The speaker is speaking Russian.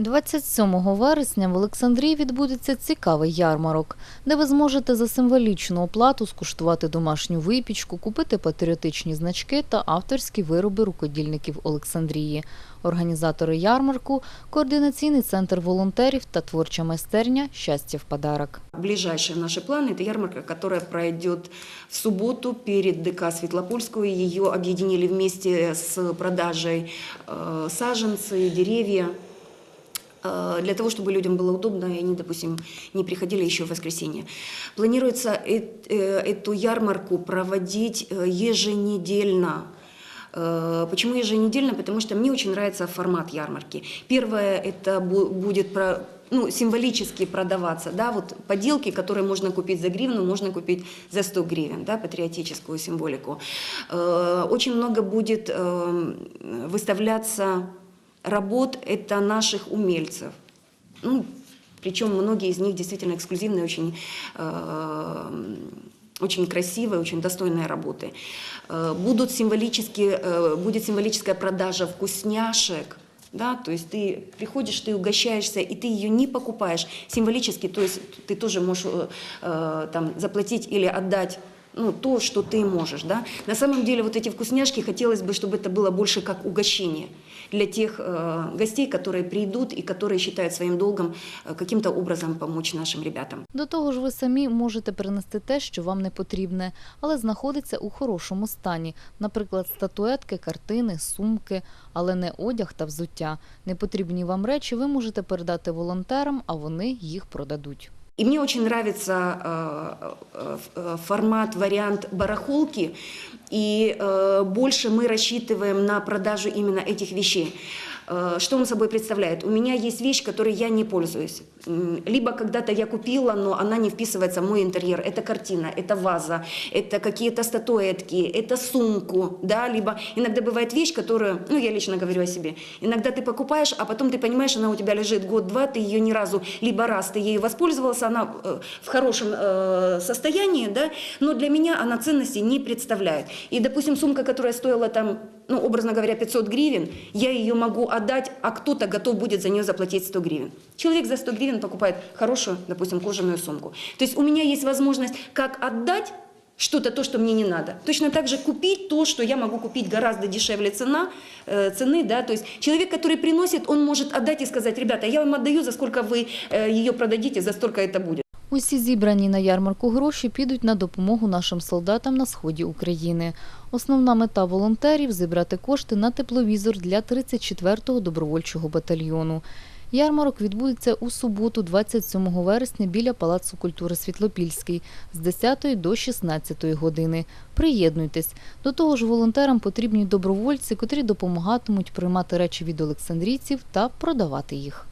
27 вересня в Олександрії відбудеться цікавий ярмарок, де ви зможете за символічну оплату скуштувати домашню випічку, купити патріотичні значки та авторські вироби рукодільників Олександрії. Організатори ярмарку – координаційний центр волонтерів та творча майстерня «Щастя в подарок». Ближайшие наши планы – это ярмарка, которая пройдет в субботу перед ДК Светлопольскую. Ее объединили вместе с продажей э, саженцы, деревья, э, Для того, чтобы людям было удобно, и они, допустим, не приходили еще в воскресенье. Планируется э- э, эту ярмарку проводить э, еженедельно. Э, Почему еженедельно? Потому что мне очень нравится формат ярмарки. Первое – это бу- будет про, ну, символически продаваться, да, вот поделки, которые можно купить за гривну, можно купить за 100 гривен, да, патриотическую символику. Э, Очень много будет э, выставляться работ, это наших умельцев. Ну, причем многие из них действительно эксклюзивные, очень, э, очень красивые, очень достойные работы. Э, Будут символически, э, будет символическая продажа вкусняшек, да, то есть ты приходишь, ты угощаешься, и ты ее не покупаешь символически, то есть ты тоже можешь э, э, там, заплатить или отдать ну, то, что ты можешь. Да? На самом деле вот эти вкусняшки хотелось бы, чтобы это было больше как угощение для тех э, гостей, которые придут и которые считают своим долгом э, каким-то образом помочь нашим ребятам. До того ж, ви самі можете принести те, що вам не потрібне, але знаходиться у хорошому стані, наприклад, статуетки, картини, сумки, але не одяг та взуття. Непотрібні вам речі ви можете передати волонтерам, а вони їх продадуть. И мне очень нравится э, э, э, формат, вариант барахолки, и э, больше мы рассчитываем на продажу именно этих вещей. Э, Что он собой представляет? У меня есть вещь, которой я не пользуюсь. Либо когда-то я купила, но она не вписывается в мой интерьер. Это картина, это ваза, это какие-то статуэтки, это сумку, да, либо иногда бывает вещь, которую, ну, я лично говорю о себе, иногда ты покупаешь, а потом ты понимаешь, она у тебя лежит год-два, ты ее ни разу, либо раз ты ею воспользовался, она э, в хорошем э, состоянии, да, но для меня она ценности не представляет. И, допустим, сумка, которая стоила там, ну, образно говоря, 500 гривен, я ее могу отдать, а кто-то готов будет за нее заплатить 100 гривен. Человек за 100 гривен покупает хорошую, допустим, кожаную сумку. То есть у меня есть возможность как отдать что-то, то, что мне не надо. Точно так же купить то, что я могу купить гораздо дешевле цена, э, цены, да, то есть человек, который приносит, он может отдать и сказать, ребята, я вам отдаю, за сколько вы э, ее продадите, за столько это будет. Усі зібрані на ярмарку гроші підуть на допомогу нашим солдатам на сході України. Основна мета волонтерів – зібрати кошти на тепловізор для 34-го добровольчого батальйону. Ярмарок відбудеться у суботу, 27 вересня, біля Палацу культури Світлопільський з 10 до 16 години. Приєднуйтесь. До того ж, волонтерам потрібні добровольці, котрі допомагатимуть приймати речі від олександрійців та продавати їх.